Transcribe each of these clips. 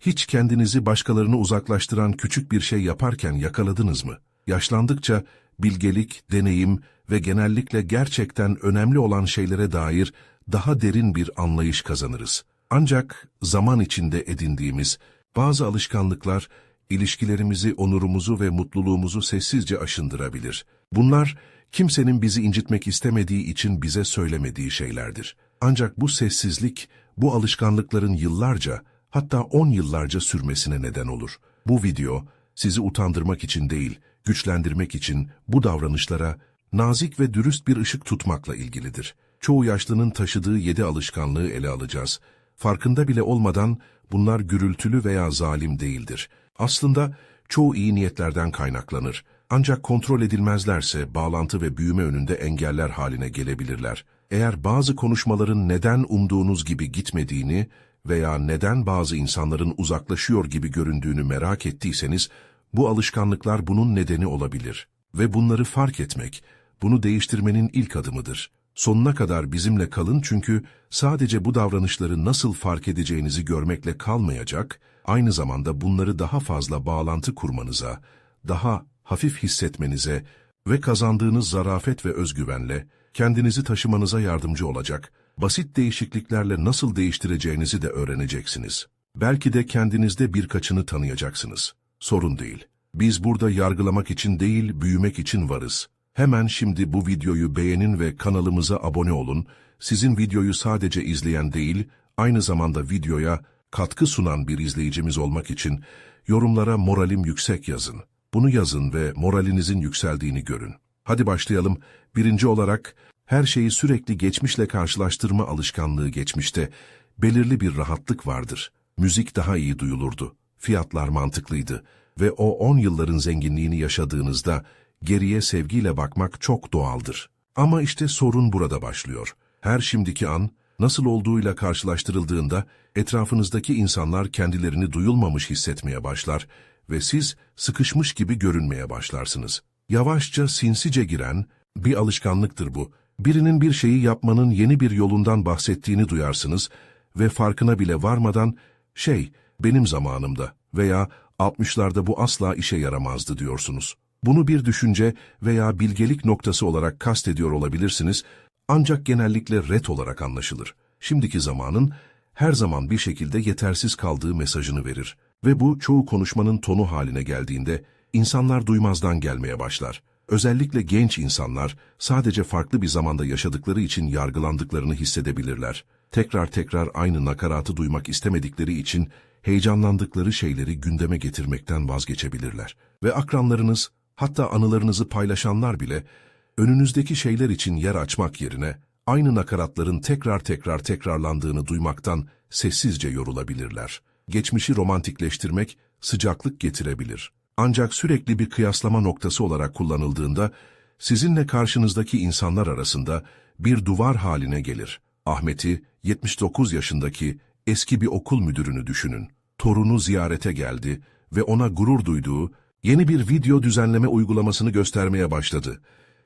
Hiç kendinizi başkalarını uzaklaştıran küçük bir şey yaparken yakaladınız mı? Yaşlandıkça bilgelik, deneyim ve genellikle gerçekten önemli olan şeylere dair daha derin bir anlayış kazanırız. Ancak zaman içinde edindiğimiz bazı alışkanlıklar ilişkilerimizi, onurumuzu ve mutluluğumuzu sessizce aşındırabilir. Bunlar kimsenin bizi incitmek istemediği için bize söylemediği şeylerdir. Ancak bu sessizlik, bu alışkanlıkların yıllarca, hatta on yıllarca sürmesine neden olur. Bu video, sizi utandırmak için değil, güçlendirmek için bu davranışlara nazik ve dürüst bir ışık tutmakla ilgilidir. Çoğu yaşlının taşıdığı yedi alışkanlığı ele alacağız. Farkında bile olmadan bunlar gürültülü veya zalim değildir. Aslında çoğu iyi niyetlerden kaynaklanır. Ancak kontrol edilmezlerse bağlantı ve büyüme önünde engeller haline gelebilirler. Eğer bazı konuşmaların neden umduğunuz gibi gitmediğini veya neden bazı insanların uzaklaşıyor gibi göründüğünü merak ettiyseniz, bu alışkanlıklar bunun nedeni olabilir. Ve bunları fark etmek, bunu değiştirmenin ilk adımıdır. Sonuna kadar bizimle kalın çünkü sadece bu davranışları nasıl fark edeceğinizi görmekle kalmayacak, aynı zamanda bunları daha fazla bağlantı kurmanıza, daha hafif hissetmenize ve kazandığınız zarafet ve özgüvenle kendinizi taşımanıza yardımcı olacak, basit değişikliklerle nasıl değiştireceğinizi de öğreneceksiniz. Belki de kendinizde birkaçını tanıyacaksınız. Sorun değil. Biz burada yargılamak için değil, büyümek için varız. Hemen şimdi bu videoyu beğenin ve kanalımıza abone olun. Sizin videoyu sadece izleyen değil, aynı zamanda videoya katkı sunan bir izleyicimiz olmak için yorumlara moralim yüksek yazın. Bunu yazın ve moralinizin yükseldiğini görün. Hadi başlayalım. Birinci olarak her şeyi sürekli geçmişle karşılaştırma alışkanlığı geçmişte belirli bir rahatlık vardır. Müzik daha iyi duyulurdu. Fiyatlar mantıklıydı ve o 10 yılların zenginliğini yaşadığınızda geriye sevgiyle bakmak çok doğaldır. Ama işte sorun burada başlıyor. Her şimdiki an nasıl olduğuyla karşılaştırıldığında etrafınızdaki insanlar kendilerini duyulmamış hissetmeye başlar ve siz sıkışmış gibi görünmeye başlarsınız. Yavaşça sinsice giren bir alışkanlıktır bu. Birinin bir şeyi yapmanın yeni bir yolundan bahsettiğini duyarsınız ve farkına bile varmadan şey benim zamanımda veya 60'larda bu asla işe yaramazdı diyorsunuz. Bunu bir düşünce veya bilgelik noktası olarak kastediyor olabilirsiniz ancak genellikle ret olarak anlaşılır. Şimdiki zamanın her zaman bir şekilde yetersiz kaldığı mesajını verir ve bu çoğu konuşmanın tonu haline geldiğinde insanlar duymazdan gelmeye başlar. Özellikle genç insanlar sadece farklı bir zamanda yaşadıkları için yargılandıklarını hissedebilirler. Tekrar tekrar aynı nakaratı duymak istemedikleri için heyecanlandıkları şeyleri gündeme getirmekten vazgeçebilirler. Ve akranlarınız, hatta anılarınızı paylaşanlar bile önünüzdeki şeyler için yer açmak yerine aynı nakaratların tekrar tekrar tekrarlandığını duymaktan sessizce yorulabilirler. Geçmişi romantikleştirmek sıcaklık getirebilir. Ancak sürekli bir kıyaslama noktası olarak kullanıldığında sizinle karşınızdaki insanlar arasında bir duvar haline gelir. Ahmet'i 79 yaşındaki eski bir okul müdürünü düşünün. Torunu ziyarete geldi ve ona gurur duyduğu yeni bir video düzenleme uygulamasını göstermeye başladı.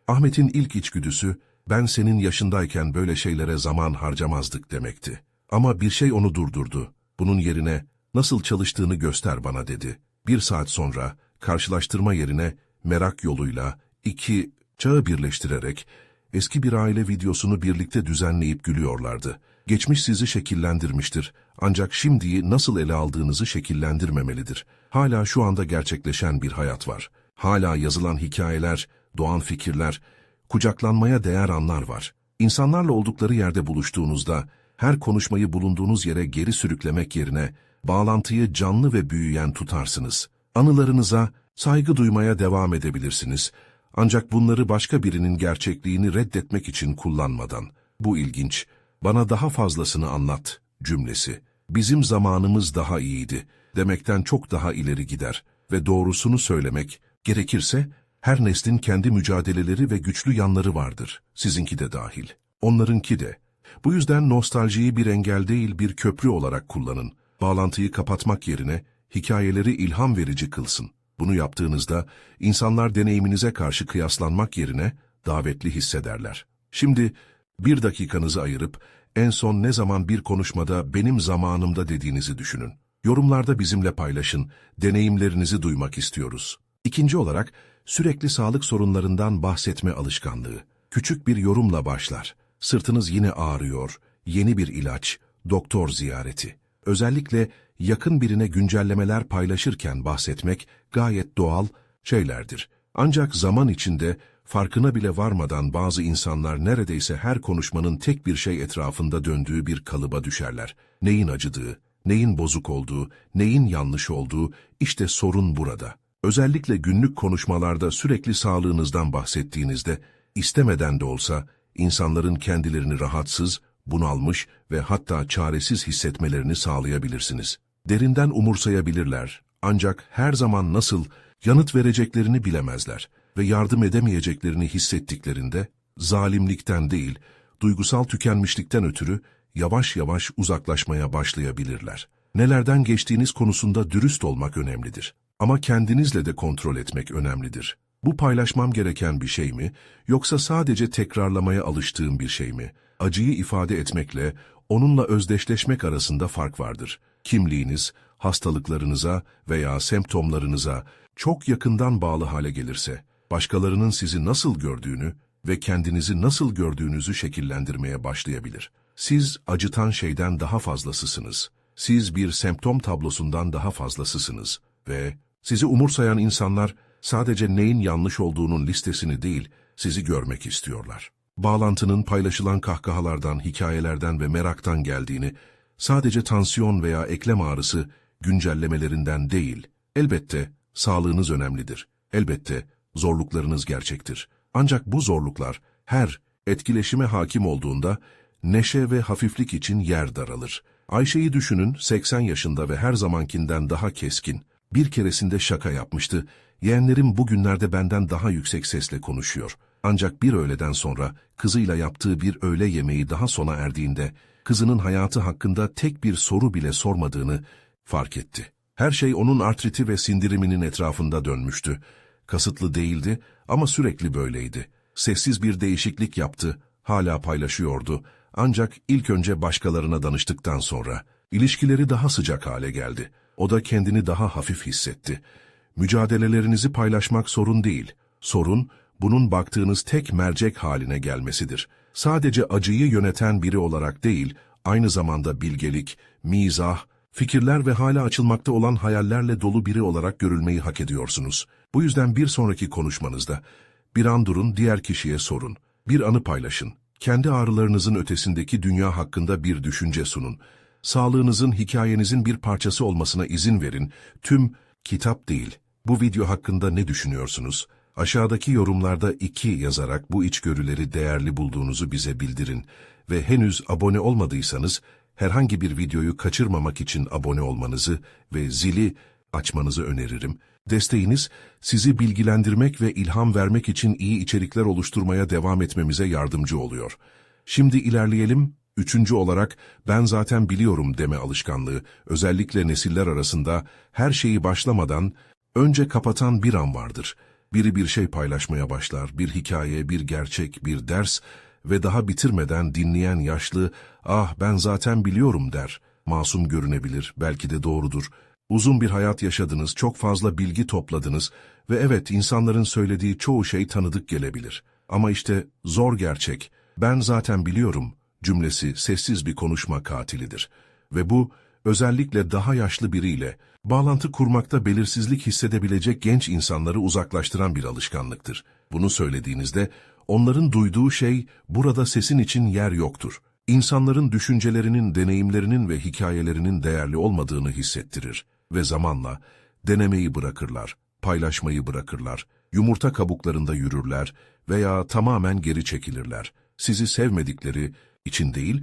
Ahmet'in ilk içgüdüsü, ben senin yaşındayken böyle şeylere zaman harcamazdık demekti. Ama bir şey onu durdurdu. Bunun yerine nasıl çalıştığını göster bana dedi. Bir saat sonra karşılaştırma yerine merak yoluyla iki çağı birleştirerek eski bir aile videosunu birlikte düzenleyip gülüyorlardı. Geçmiş sizi şekillendirmiştir ancak şimdiyi nasıl ele aldığınızı şekillendirmemelidir. Hala şu anda gerçekleşen bir hayat var. Hala yazılan hikayeler, doğan fikirler, kucaklanmaya değer anlar var. İnsanlarla oldukları yerde buluştuğunuzda, her konuşmayı bulunduğunuz yere geri sürüklemek yerine, bağlantıyı canlı ve büyüyen tutarsınız. Anılarınıza saygı duymaya devam edebilirsiniz. Ancak bunları başka birinin gerçekliğini reddetmek için kullanmadan. Bu ilginç. Bana daha fazlasını anlat cümlesi. Bizim zamanımız daha iyiydi demekten çok daha ileri gider ve doğrusunu söylemek, gerekirse her neslin kendi mücadeleleri ve güçlü yanları vardır, sizinki de dahil. Onlarınki de. Bu yüzden nostaljiyi bir engel değil bir köprü olarak kullanın. Bağlantıyı kapatmak yerine hikayeleri ilham verici kılsın. Bunu yaptığınızda insanlar deneyiminize karşı kıyaslanmak yerine davetli hissederler. Şimdi bir dakikanızı ayırıp en son ne zaman bir konuşmada benim zamanımda dediğinizi düşünün. Yorumlarda bizimle paylaşın, deneyimlerinizi duymak istiyoruz. İkinci olarak, sürekli sağlık sorunlarından bahsetme alışkanlığı. Küçük bir yorumla başlar. Sırtınız yine ağrıyor, yeni bir ilaç, doktor ziyareti. Özellikle yakın birine güncellemeler paylaşırken bahsetmek gayet doğal şeylerdir. Ancak zaman içinde farkına bile varmadan bazı insanlar neredeyse her konuşmanın tek bir şey etrafında döndüğü bir kalıba düşerler. Neyin acıdığı, neyin bozuk olduğu, neyin yanlış olduğu, işte sorun burada. Özellikle günlük konuşmalarda sürekli sağlığınızdan bahsettiğinizde, istemeden de olsa insanların kendilerini rahatsız, bunalmış ve hatta çaresiz hissetmelerini sağlayabilirsiniz. Derinden umursayabilirler ancak her zaman nasıl yanıt vereceklerini bilemezler ve yardım edemeyeceklerini hissettiklerinde zalimlikten değil, duygusal tükenmişlikten ötürü yavaş yavaş uzaklaşmaya başlayabilirler. Nelerden geçtiğiniz konusunda dürüst olmak önemlidir. Ama kendinizle de kontrol etmek önemlidir. Bu paylaşmam gereken bir şey mi, yoksa sadece tekrarlamaya alıştığım bir şey mi? Acıyı ifade etmekle onunla özdeşleşmek arasında fark vardır. Kimliğiniz, hastalıklarınıza veya semptomlarınıza çok yakından bağlı hale gelirse, başkalarının sizi nasıl gördüğünü ve kendinizi nasıl gördüğünüzü şekillendirmeye başlayabilir. Siz acıtan şeyden daha fazlasısınız. Siz bir semptom tablosundan daha fazlasısınız ve sizi umursayan insanlar sadece neyin yanlış olduğunun listesini değil, sizi görmek istiyorlar. Bağlantının paylaşılan kahkahalardan, hikayelerden ve meraktan geldiğini, sadece tansiyon veya eklem ağrısı güncellemelerinden değil, elbette sağlığınız önemlidir. Elbette zorluklarınız gerçektir. Ancak bu zorluklar her etkileşime hakim olduğunda neşe ve hafiflik için yer daralır. Ayşe'yi düşünün 80 yaşında ve her zamankinden daha keskin. Bir keresinde şaka yapmıştı. Yeğenlerim bugünlerde benden daha yüksek sesle konuşuyor. Ancak bir öğleden sonra kızıyla yaptığı bir öğle yemeği daha sona erdiğinde kızının hayatı hakkında tek bir soru bile sormadığını fark etti. Her şey onun artriti ve sindiriminin etrafında dönmüştü. Kasıtlı değildi ama sürekli böyleydi. Sessiz bir değişiklik yaptı, hala paylaşıyordu. Ancak ilk önce başkalarına danıştıktan sonra ilişkileri daha sıcak hale geldi. O da kendini daha hafif hissetti. Mücadelelerinizi paylaşmak sorun değil. Sorun, bunun baktığınız tek mercek haline gelmesidir. Sadece acıyı yöneten biri olarak değil, aynı zamanda bilgelik, mizah, fikirler ve hala açılmakta olan hayallerle dolu biri olarak görülmeyi hak ediyorsunuz. Bu yüzden bir sonraki konuşmanızda bir an durun, diğer kişiye sorun. Bir anı paylaşın. Kendi ağrılarınızın ötesindeki dünya hakkında bir düşünce sunun. Sağlığınızın, hikayenizin bir parçası olmasına izin verin. Tüm kitap değil. Bu video hakkında ne düşünüyorsunuz? Aşağıdaki yorumlarda iki yazarak bu içgörüleri değerli bulduğunuzu bize bildirin. Ve henüz abone olmadıysanız herhangi bir videoyu kaçırmamak için abone olmanızı ve zili açmanızı öneririm. Desteğiniz sizi bilgilendirmek ve ilham vermek için iyi içerikler oluşturmaya devam etmemize yardımcı oluyor. Şimdi ilerleyelim. Üçüncü olarak ben zaten biliyorum deme alışkanlığı özellikle nesiller arasında her şeyi başlamadan önce kapatan bir an vardır. Biri bir şey paylaşmaya başlar, bir hikaye, bir gerçek, bir ders ve daha bitirmeden dinleyen yaşlı ah ben zaten biliyorum der. Masum görünebilir, belki de doğrudur. Uzun bir hayat yaşadınız, çok fazla bilgi topladınız ve evet insanların söylediği çoğu şey tanıdık gelebilir. Ama işte zor gerçek, ben zaten biliyorum cümlesi sessiz bir konuşma katilidir. Ve bu özellikle daha yaşlı biriyle bağlantı kurmakta belirsizlik hissedebilecek genç insanları uzaklaştıran bir alışkanlıktır. Bunu söylediğinizde onların duyduğu şey burada sesin için yer yoktur. İnsanların düşüncelerinin, deneyimlerinin ve hikayelerinin değerli olmadığını hissettirir ve zamanla denemeyi bırakırlar, paylaşmayı bırakırlar, yumurta kabuklarında yürürler veya tamamen geri çekilirler. Sizi sevmedikleri için değil,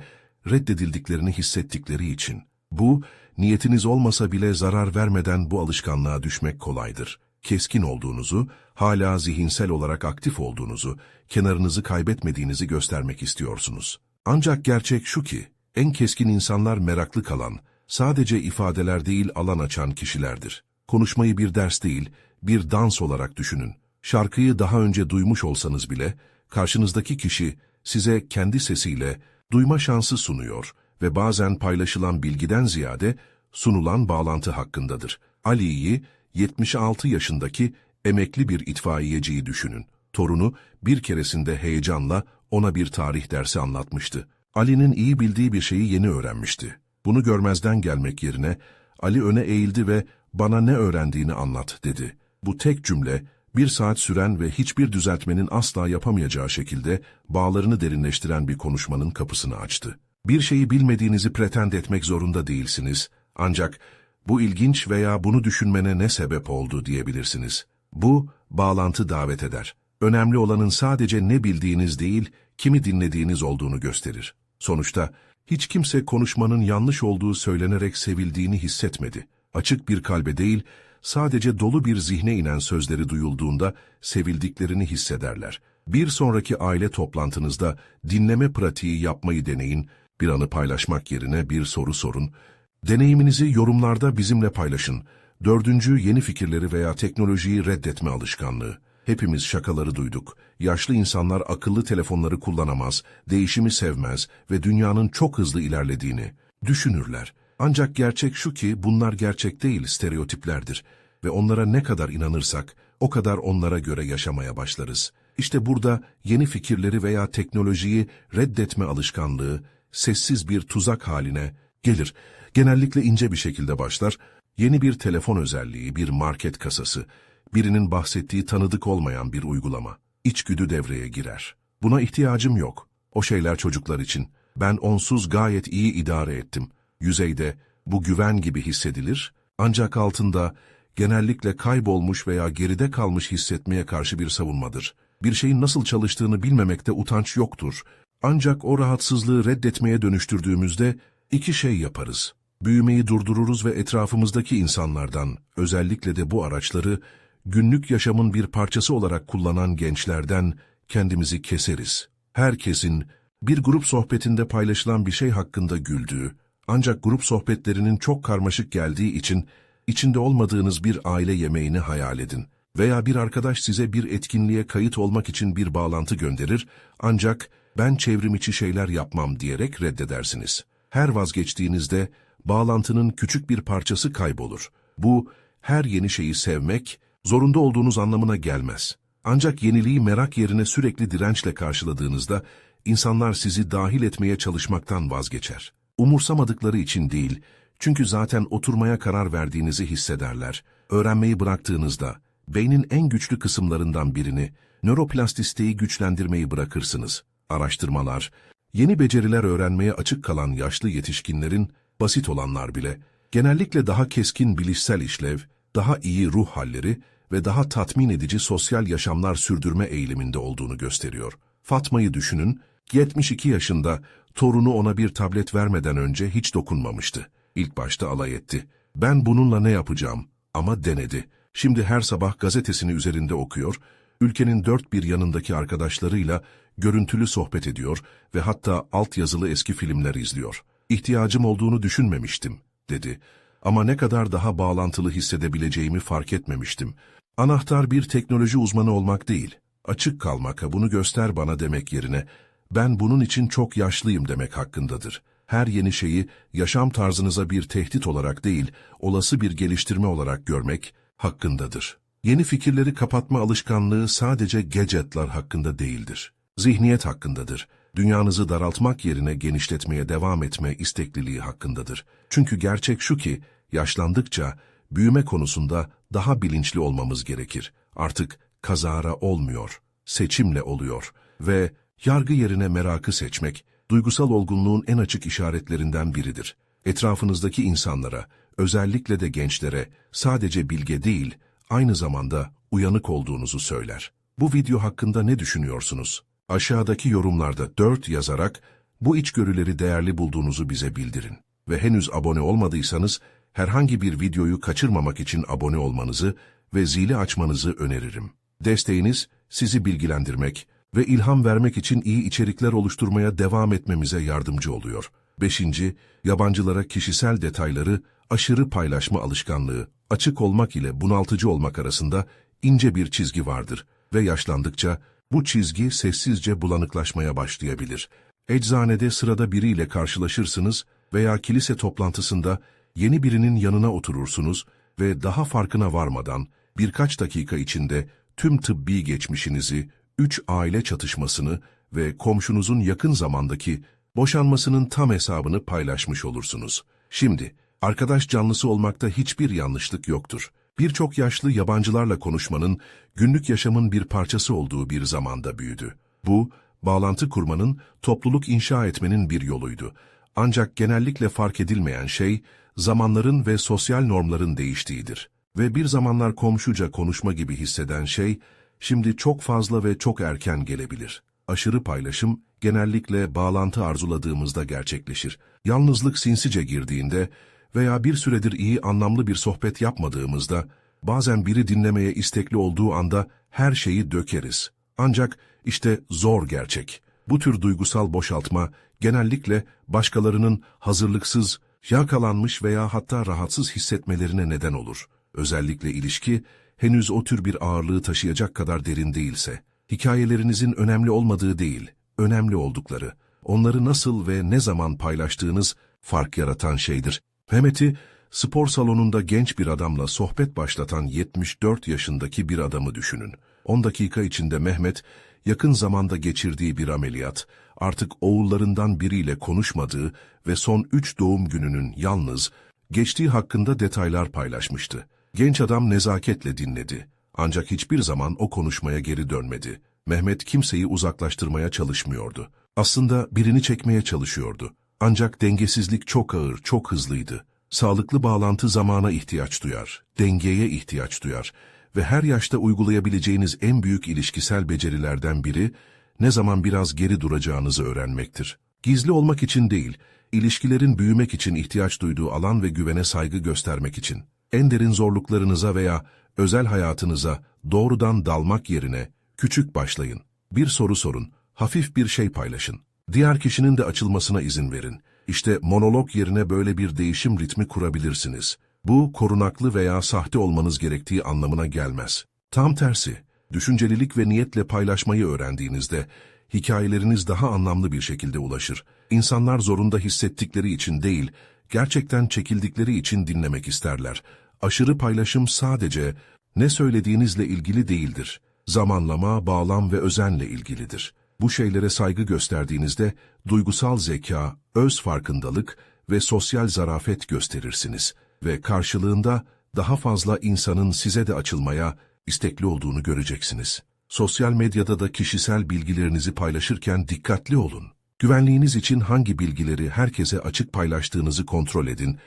reddedildiklerini hissettikleri için. Bu, niyetiniz olmasa bile zarar vermeden bu alışkanlığa düşmek kolaydır. Keskin olduğunuzu, hala zihinsel olarak aktif olduğunuzu, kenarınızı kaybetmediğinizi göstermek istiyorsunuz. Ancak gerçek şu ki, en keskin insanlar meraklı kalan, sadece ifadeler değil alan açan kişilerdir. Konuşmayı bir ders değil, bir dans olarak düşünün. Şarkıyı daha önce duymuş olsanız bile, karşınızdaki kişi size kendi sesiyle duyma şansı sunuyor ve bazen paylaşılan bilgiden ziyade sunulan bağlantı hakkındadır. Ali'yi 76 yaşındaki emekli bir itfaiyeciyi düşünün. Torunu bir keresinde heyecanla ona bir tarih dersi anlatmıştı. Ali'nin iyi bildiği bir şeyi yeni öğrenmişti. Bunu görmezden gelmek yerine Ali öne eğildi ve bana ne öğrendiğini anlat dedi. Bu tek cümle bir saat süren ve hiçbir düzeltmenin asla yapamayacağı şekilde bağlarını derinleştiren bir konuşmanın kapısını açtı. Bir şeyi bilmediğinizi pretend etmek zorunda değilsiniz. Ancak bu ilginç veya bunu düşünmene ne sebep oldu diyebilirsiniz. Bu, bağlantı davet eder. Önemli olanın sadece ne bildiğiniz değil, kimi dinlediğiniz olduğunu gösterir. Sonuçta hiç kimse konuşmanın yanlış olduğu söylenerek sevildiğini hissetmedi. Açık bir kalbe değil, sadece dolu bir zihne inen sözleri duyulduğunda sevildiklerini hissederler. Bir sonraki aile toplantınızda dinleme pratiği yapmayı deneyin, bir anı paylaşmak yerine bir soru sorun. Deneyiminizi yorumlarda bizimle paylaşın. Dördüncü yeni fikirleri veya teknolojiyi reddetme alışkanlığı. Hepimiz şakaları duyduk. Yaşlı insanlar akıllı telefonları kullanamaz, değişimi sevmez ve dünyanın çok hızlı ilerlediğini düşünürler. Ancak gerçek şu ki bunlar gerçek değil, stereotiplerdir ve onlara ne kadar inanırsak o kadar onlara göre yaşamaya başlarız. İşte burada yeni fikirleri veya teknolojiyi reddetme alışkanlığı sessiz bir tuzak haline gelir. Genellikle ince bir şekilde başlar. Yeni bir telefon özelliği, bir market kasası, birinin bahsettiği tanıdık olmayan bir uygulama. İçgüdü devreye girer. Buna ihtiyacım yok. O şeyler çocuklar için. Ben onsuz gayet iyi idare ettim. Yüzeyde bu güven gibi hissedilir, ancak altında genellikle kaybolmuş veya geride kalmış hissetmeye karşı bir savunmadır. Bir şeyin nasıl çalıştığını bilmemekte utanç yoktur. Ancak o rahatsızlığı reddetmeye dönüştürdüğümüzde iki şey yaparız. Büyümeyi durdururuz ve etrafımızdaki insanlardan, özellikle de bu araçları günlük yaşamın bir parçası olarak kullanan gençlerden kendimizi keseriz. Herkesin bir grup sohbetinde paylaşılan bir şey hakkında güldüğü, ancak grup sohbetlerinin çok karmaşık geldiği için içinde olmadığınız bir aile yemeğini hayal edin. Veya bir arkadaş size bir etkinliğe kayıt olmak için bir bağlantı gönderir, ancak ben çevrim içi şeyler yapmam diyerek reddedersiniz. Her vazgeçtiğinizde bağlantının küçük bir parçası kaybolur. Bu, her yeni şeyi sevmek, zorunda olduğunuz anlamına gelmez. Ancak yeniliği merak yerine sürekli dirençle karşıladığınızda, insanlar sizi dahil etmeye çalışmaktan vazgeçer. Umursamadıkları için değil, çünkü zaten oturmaya karar verdiğinizi hissederler. Öğrenmeyi bıraktığınızda, beynin en güçlü kısımlarından birini, nöroplastisteyi güçlendirmeyi bırakırsınız. Araştırmalar, yeni beceriler öğrenmeye açık kalan yaşlı yetişkinlerin, basit olanlar bile, genellikle daha keskin bilişsel işlev, daha iyi ruh halleri ve daha tatmin edici sosyal yaşamlar sürdürme eğiliminde olduğunu gösteriyor. Fatma'yı düşünün, 72 yaşında torunu ona bir tablet vermeden önce hiç dokunmamıştı. İlk başta alay etti. Ben bununla ne yapacağım? Ama denedi. Şimdi her sabah gazetesini üzerinde okuyor, ülkenin dört bir yanındaki arkadaşlarıyla görüntülü sohbet ediyor ve hatta altyazılı eski filmler izliyor. İhtiyacım olduğunu düşünmemiştim, dedi. Ama ne kadar daha bağlantılı hissedebileceğimi fark etmemiştim. Anahtar bir teknoloji uzmanı olmak değil, açık kalmak, bunu göster bana demek yerine, ben bunun için çok yaşlıyım demek hakkındadır. Her yeni şeyi yaşam tarzınıza bir tehdit olarak değil, olası bir geliştirme olarak görmek hakkındadır. Yeni fikirleri kapatma alışkanlığı sadece gadgetlar hakkında değildir. Zihniyet hakkındadır. Dünyanızı daraltmak yerine genişletmeye devam etme istekliliği hakkındadır. Çünkü gerçek şu ki, yaşlandıkça büyüme konusunda daha bilinçli olmamız gerekir. Artık kazara olmuyor, seçimle oluyor ve yargı yerine merakı seçmek, duygusal olgunluğun en açık işaretlerinden biridir. Etrafınızdaki insanlara, özellikle de gençlere sadece bilge değil, aynı zamanda uyanık olduğunuzu söyler. Bu video hakkında ne düşünüyorsunuz? Aşağıdaki yorumlarda 4 yazarak bu içgörüleri değerli bulduğunuzu bize bildirin. Ve henüz abone olmadıysanız herhangi bir videoyu kaçırmamak için abone olmanızı ve zili açmanızı öneririm. Desteğiniz sizi bilgilendirmek ve ilham vermek için iyi içerikler oluşturmaya devam etmemize yardımcı oluyor. 5. Yabancılara kişisel detayları aşırı paylaşma alışkanlığı, açık olmak ile bunaltıcı olmak arasında ince bir çizgi vardır ve yaşlandıkça bu çizgi sessizce bulanıklaşmaya başlayabilir. Eczanede sırada biriyle karşılaşırsınız veya kilise toplantısında Yeni birinin yanına oturursunuz ve daha farkına varmadan birkaç dakika içinde tüm tıbbi geçmişinizi, üç aile çatışmasını ve komşunuzun yakın zamandaki boşanmasının tam hesabını paylaşmış olursunuz. Şimdi, arkadaş canlısı olmakta hiçbir yanlışlık yoktur. Birçok yaşlı yabancılarla konuşmanın, günlük yaşamın bir parçası olduğu bir zamanda büyüdü. Bu, bağlantı kurmanın, topluluk inşa etmenin bir yoluydu. Ancak genellikle fark edilmeyen şey, zamanların ve sosyal normların değiştiğidir. Ve bir zamanlar komşuca konuşma gibi hisseden şey, şimdi çok fazla ve çok erken gelebilir. Aşırı paylaşım, genellikle bağlantı arzuladığımızda gerçekleşir. Yalnızlık sinsice girdiğinde veya bir süredir iyi anlamlı bir sohbet yapmadığımızda, bazen biri dinlemeye istekli olduğu anda her şeyi dökeriz. Ancak işte zor gerçek. Bu tür duygusal boşaltma genellikle başkalarının hazırlıksız, yakalanmış veya hatta rahatsız hissetmelerine neden olur. Özellikle ilişki henüz o tür bir ağırlığı taşıyacak kadar derin değilse. Hikayelerinizin önemli olmadığı değil, önemli oldukları, onları nasıl ve ne zaman paylaştığınız fark yaratan şeydir. Mehmet'i spor salonunda genç bir adamla sohbet başlatan 74 yaşındaki bir adamı düşünün. 10 dakika içinde Mehmet, yakın zamanda geçirdiği bir ameliyat, artık oğullarından biriyle konuşmadığı ve son 3 doğum gününün yalnız, geçtiği hakkında detaylar paylaşmıştı. Genç adam nezaketle dinledi. Ancak hiçbir zaman o konuşmaya geri dönmedi. Mehmet kimseyi uzaklaştırmaya çalışmıyordu. Aslında birini çekmeye çalışıyordu. Ancak dengesizlik çok ağır, çok hızlıydı. Sağlıklı bağlantı zamana ihtiyaç duyar, dengeye ihtiyaç duyar ve her yaşta uygulayabileceğiniz en büyük ilişkisel becerilerden biri, ne zaman biraz geri duracağınızı öğrenmektir. Gizli olmak için değil, ilişkilerin büyümek için ihtiyaç duyduğu alan ve güvene saygı göstermek için. En derin zorluklarınıza veya özel hayatınıza doğrudan dalmak yerine küçük başlayın. Bir soru sorun, hafif bir şey paylaşın. Diğer kişinin de açılmasına izin verin. İşte monolog yerine böyle bir değişim ritmi kurabilirsiniz. Bu korunaklı veya sahte olmanız gerektiği anlamına gelmez. Tam tersi, düşüncelilik ve niyetle paylaşmayı öğrendiğinizde hikayeleriniz daha anlamlı bir şekilde ulaşır. İnsanlar zorunda hissettikleri için değil, gerçekten çekildikleri için dinlemek isterler. Aşırı paylaşım sadece ne söylediğinizle ilgili değildir. Zamanlama, bağlam ve özenle ilgilidir. Bu şeylere saygı gösterdiğinizde duygusal zeka, öz farkındalık ve sosyal zarafet gösterirsiniz ve karşılığında daha fazla insanın size de açılmaya istekli olduğunu göreceksiniz. Sosyal medyada da kişisel bilgilerinizi paylaşırken dikkatli olun. Güvenliğiniz için hangi bilgileri herkese açık paylaştığınızı kontrol edin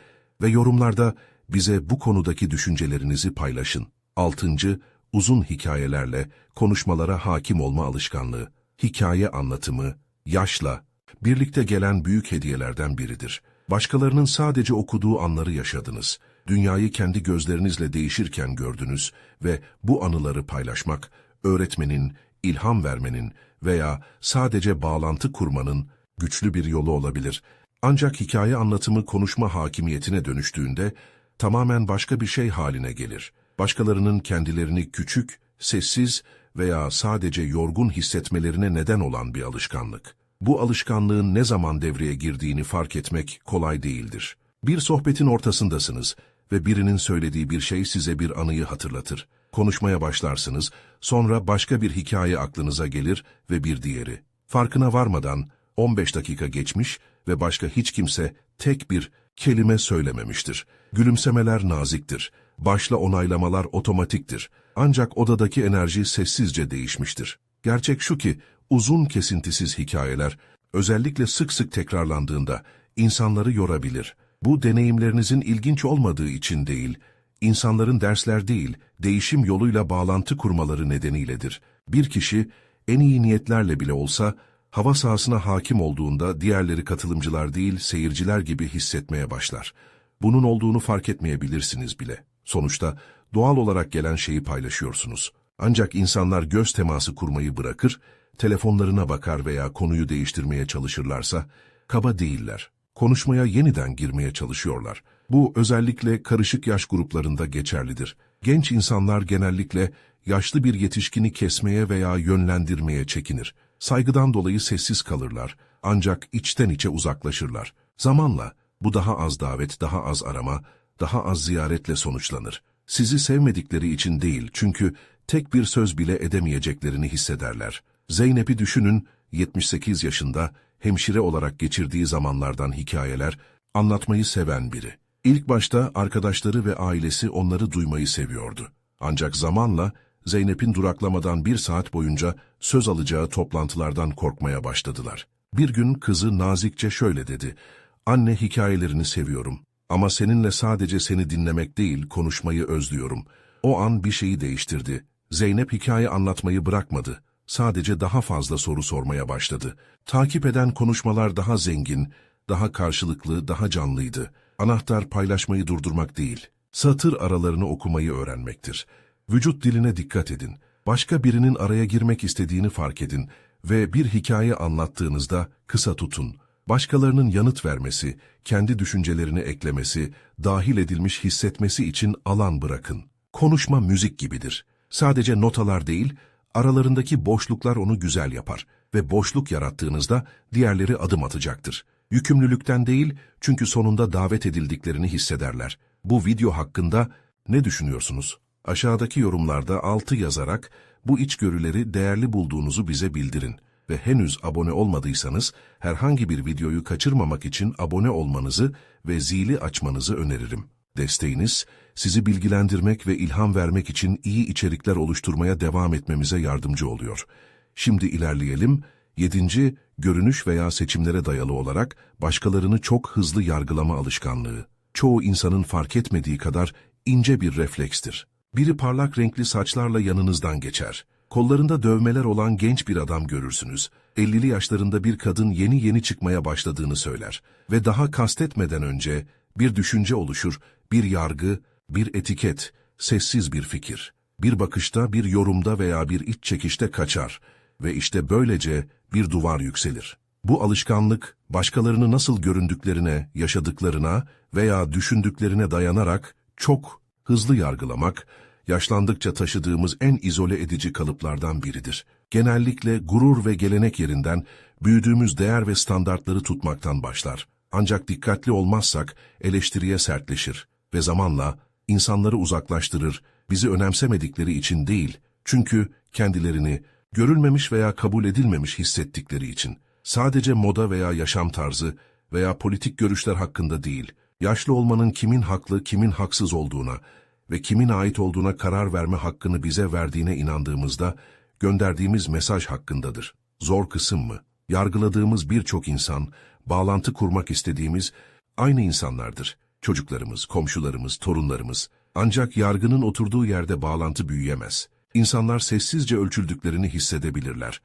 ve yorumlarda bize bu konudaki düşüncelerinizi paylaşın. Altıncı, uzun hikayelerle konuşmalara hakim olma alışkanlığı. Hikaye anlatımı, yaşla, birlikte gelen büyük hediyelerden biridir. Başkalarının sadece okuduğu anları yaşadınız. Dünyayı kendi gözlerinizle değişirken gördünüz ve bu anıları paylaşmak, öğretmenin, ilham vermenin veya sadece bağlantı kurmanın güçlü bir yolu olabilir. Ancak hikaye anlatımı konuşma hakimiyetine dönüştüğünde tamamen başka bir şey haline gelir. Başkalarının kendilerini küçük, sessiz veya sadece yorgun hissetmelerine neden olan bir alışkanlık. Bu alışkanlığın ne zaman devreye girdiğini fark etmek kolay değildir. Bir sohbetin ortasındasınız ve birinin söylediği bir şey size bir anıyı hatırlatır. Konuşmaya başlarsınız, sonra başka bir hikaye aklınıza gelir ve bir diğeri. Farkına varmadan 15 dakika geçmiş ve başka hiç kimse tek bir kelime söylememiştir. Gülümsemeler naziktir. Başla onaylamalar otomatiktir. Ancak odadaki enerji sessizce değişmiştir. Gerçek şu ki, uzun kesintisiz hikayeler, özellikle sık sık tekrarlandığında, insanları yorabilir. Bu deneyimlerinizin ilginç olmadığı için değil, insanların dersler değil, değişim yoluyla bağlantı kurmaları nedeniyledir. Bir kişi, en iyi niyetlerle bile olsa, hava sahasına hakim olduğunda diğerleri katılımcılar değil, seyirciler gibi hissetmeye başlar. Bunun olduğunu fark etmeyebilirsiniz bile. Sonuçta doğal olarak gelen şeyi paylaşıyorsunuz. Ancak insanlar göz teması kurmayı bırakır, telefonlarına bakar veya konuyu değiştirmeye çalışırlarsa, kaba değiller. Konuşmaya yeniden girmeye çalışıyorlar. Bu özellikle karışık yaş gruplarında geçerlidir. Genç insanlar genellikle yaşlı bir yetişkini kesmeye veya yönlendirmeye çekinir. Saygıdan dolayı sessiz kalırlar ancak içten içe uzaklaşırlar. Zamanla Bu daha az davet, daha az arama, daha az ziyaretle sonuçlanır. Sizi sevmedikleri için değil çünkü tek bir söz bile edemeyeceklerini hissederler. Zeynep'i düşünün, 78 yaşında, hemşire olarak geçirdiği zamanlardan hikayeler, anlatmayı seven biri. İlk başta arkadaşları ve ailesi onları duymayı seviyordu. Ancak zamanla Zeynep'in duraklamadan bir saat boyunca söz alacağı toplantılardan korkmaya başladılar. Bir gün kızı nazikçe şöyle dedi, Anne hikayelerini seviyorum ama seninle sadece seni dinlemek değil konuşmayı özlüyorum. O an bir şeyi değiştirdi. Zeynep hikaye anlatmayı bırakmadı. Sadece daha fazla soru sormaya başladı. Takip eden konuşmalar daha zengin, daha karşılıklı, daha canlıydı. Anahtar paylaşmayı durdurmak değil, satır aralarını okumayı öğrenmektir. Vücut diline dikkat edin. Başka birinin araya girmek istediğini fark edin ve bir hikaye anlattığınızda kısa tutun. Başkalarının yanıt vermesi, kendi düşüncelerini eklemesi, dahil edilmiş hissetmesi için alan bırakın. Konuşma müzik gibidir. Sadece notalar değil, aralarındaki boşluklar onu güzel yapar ve boşluk yarattığınızda diğerleri adım atacaktır. Yükümlülükten değil, çünkü sonunda davet edildiklerini hissederler. Bu video hakkında ne düşünüyorsunuz? Aşağıdaki yorumlarda altı yazarak bu içgörüleri değerli bulduğunuzu bize bildirin. Ve henüz abone olmadıysanız herhangi bir videoyu kaçırmamak için abone olmanızı ve zili açmanızı öneririm. Desteğiniz, sizi bilgilendirmek ve ilham vermek için iyi içerikler oluşturmaya devam etmemize yardımcı oluyor. Şimdi ilerleyelim. Yedinci, görünüş veya seçimlere dayalı olarak başkalarını çok hızlı yargılama alışkanlığı. Çoğu insanın fark etmediği kadar ince bir reflekstir. Biri parlak renkli saçlarla yanınızdan geçer. Kollarında dövmeler olan genç bir adam görürsünüz. 50'li yaşlarında bir kadın yeni yeni çıkmaya başladığını söyler. Ve daha kastetmeden önce bir düşünce oluşur, bir yargı, bir etiket, sessiz bir fikir. Bir bakışta, bir yorumda veya bir iç çekişte kaçar ve işte böylece bir duvar yükselir. Bu alışkanlık, başkalarını nasıl göründüklerine, yaşadıklarına veya düşündüklerine dayanarak çok hızlı yargılamak, yaşlandıkça taşıdığımız en izole edici kalıplardan biridir. Genellikle gurur ve gelenek yerinden büyüdüğümüz değer ve standartları tutmaktan başlar. Ancak dikkatli olmazsak eleştiriye sertleşir ve zamanla insanları uzaklaştırır, bizi önemsemedikleri için değil, çünkü kendilerini görülmemiş veya kabul edilmemiş hissettikleri için. Sadece moda veya yaşam tarzı veya politik görüşler hakkında değil, yaşlı olmanın kimin haklı, kimin haksız olduğuna ve kimin ait olduğuna karar verme hakkını bize verdiğine inandığımızda gönderdiğimiz mesaj hakkındadır. Zor kısım mı? Yargıladığımız birçok insan, bağlantı kurmak istediğimiz aynı insanlardır. Çocuklarımız, komşularımız, torunlarımız. Ancak yargının oturduğu yerde bağlantı büyüyemez. İnsanlar sessizce ölçüldüklerini hissedebilirler.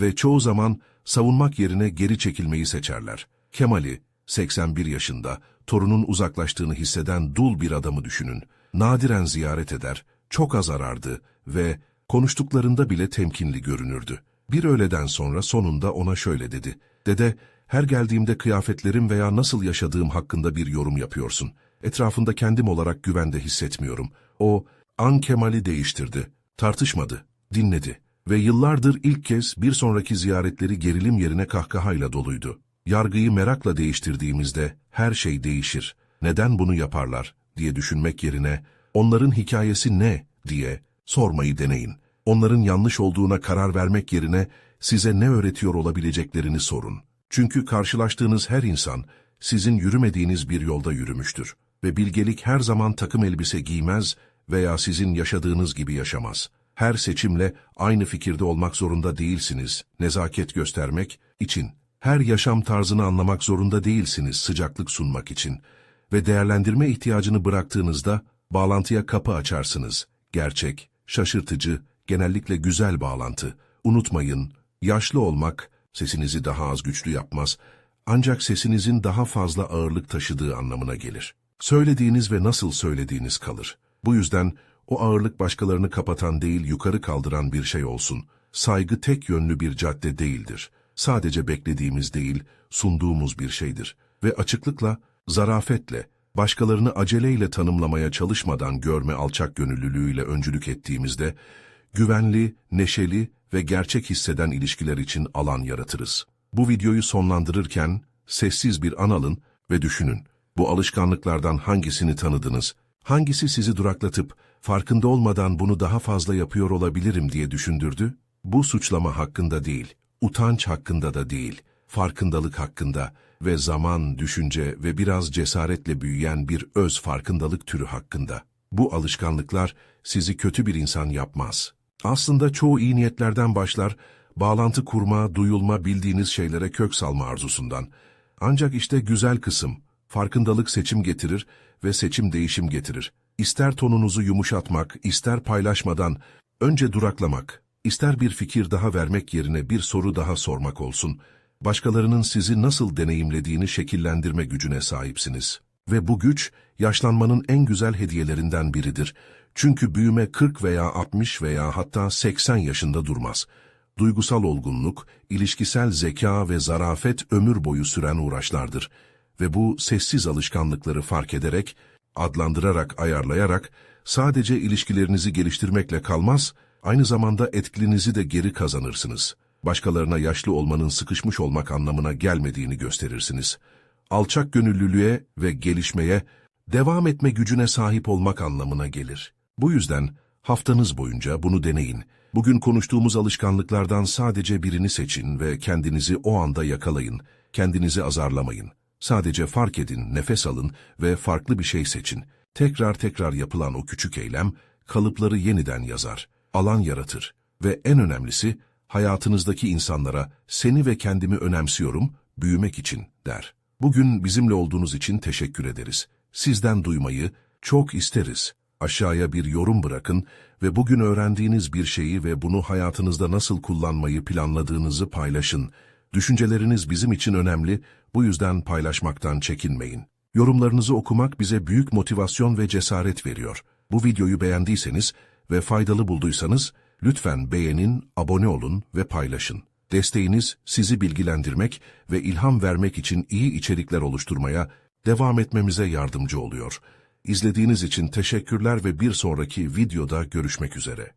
Ve çoğu zaman savunmak yerine geri çekilmeyi seçerler. Kemal'i, 81 yaşında, torunun uzaklaştığını hisseden dul bir adamı düşünün. Nadiren ziyaret eder, çok az arardı ve konuştuklarında bile temkinli görünürdü. Bir öğleden sonra sonunda ona şöyle dedi. Dede, her geldiğimde kıyafetlerim veya nasıl yaşadığım hakkında bir yorum yapıyorsun. Etrafında kendim olarak güvende hissetmiyorum. O, An Kemal'i değiştirdi. Tartışmadı, dinledi. Ve yıllardır ilk kez bir sonraki ziyaretleri gerilim yerine kahkahayla doluydu. Yargıyı merakla değiştirdiğimizde her şey değişir. Neden bunu yaparlar diye düşünmek yerine onların hikayesi ne diye sormayı deneyin. Onların yanlış olduğuna karar vermek yerine size ne öğretiyor olabileceklerini sorun. Çünkü karşılaştığınız her insan sizin yürümediğiniz bir yolda yürümüştür ve bilgelik her zaman takım elbise giymez veya sizin yaşadığınız gibi yaşamaz. Her seçimle aynı fikirde olmak zorunda değilsiniz, nezaket göstermek için. Her yaşam tarzını anlamak zorunda değilsiniz sıcaklık sunmak için. Ve değerlendirme ihtiyacını bıraktığınızda bağlantıya kapı açarsınız. Gerçek, şaşırtıcı, genellikle güzel bağlantı. Unutmayın, yaşlı olmak sesinizi daha az güçlü yapmaz, ancak sesinizin daha fazla ağırlık taşıdığı anlamına gelir. Söylediğiniz ve nasıl söylediğiniz kalır. Bu yüzden o ağırlık başkalarını kapatan değil yukarı kaldıran bir şey olsun. Saygı tek yönlü bir cadde değildir. Sadece beklediğimiz değil, sunduğumuz bir şeydir. Ve açıklıkla, zarafetle, başkalarını aceleyle tanımlamaya çalışmadan görme alçak gönüllülüğüyle öncülük ettiğimizde, güvenli, neşeli ve gerçek hisseden ilişkiler için alan yaratırız. Bu videoyu sonlandırırken, sessiz bir an alın ve düşünün. Bu alışkanlıklardan hangisini tanıdınız? Hangisi sizi duraklatıp, farkında olmadan bunu daha fazla yapıyor olabilirim diye düşündürdü? Bu suçlama hakkında değil, utanç hakkında da değil, farkındalık hakkında ve zaman, düşünce ve biraz cesaretle büyüyen bir öz farkındalık türü hakkında. Bu alışkanlıklar sizi kötü bir insan yapmaz. Aslında çoğu iyi niyetlerden başlar, bağlantı kurma, duyulma, bildiğiniz şeylere kök salma arzusundan. Ancak işte güzel kısım, farkındalık seçim getirir ve seçim değişim getirir. İster tonunuzu yumuşatmak, ister paylaşmadan, önce duraklamak, ister bir fikir daha vermek yerine bir soru daha sormak olsun, başkalarının sizi nasıl deneyimlediğini şekillendirme gücüne sahipsiniz. Ve bu güç, yaşlanmanın en güzel hediyelerinden biridir. Çünkü büyüme 40 veya 60 veya hatta 80 yaşında durmaz. Duygusal olgunluk, ilişkisel zeka ve zarafet ömür boyu süren uğraşlardır. Ve bu sessiz alışkanlıkları fark ederek, adlandırarak, ayarlayarak, sadece ilişkilerinizi geliştirmekle kalmaz, aynı zamanda etkinizi de geri kazanırsınız. Başkalarına yaşlı olmanın sıkışmış olmak anlamına gelmediğini gösterirsiniz. Alçak gönüllülüğe ve gelişmeye, devam etme gücüne sahip olmak anlamına gelir. Bu yüzden haftanız boyunca bunu deneyin. Bugün konuştuğumuz alışkanlıklardan sadece birini seçin ve kendinizi o anda yakalayın. Kendinizi azarlamayın. Sadece fark edin, nefes alın ve farklı bir şey seçin. Tekrar tekrar yapılan o küçük eylem, kalıpları yeniden yazar, alan yaratır ve en önemlisi, hayatınızdaki insanlara seni ve kendimi önemsiyorum, büyümek için der. Bugün bizimle olduğunuz için teşekkür ederiz. Sizden duymayı çok isteriz. Aşağıya bir yorum bırakın ve bugün öğrendiğiniz bir şeyi ve bunu hayatınızda nasıl kullanmayı planladığınızı paylaşın. Düşünceleriniz bizim için önemli, bu yüzden paylaşmaktan çekinmeyin. Yorumlarınızı okumak bize büyük motivasyon ve cesaret veriyor. Bu videoyu beğendiyseniz ve faydalı bulduysanız, lütfen beğenin, abone olun ve paylaşın. Desteğiniz sizi bilgilendirmek ve ilham vermek için iyi içerikler oluşturmaya devam etmemize yardımcı oluyor. İzlediğiniz için teşekkürler ve bir sonraki videoda görüşmek üzere.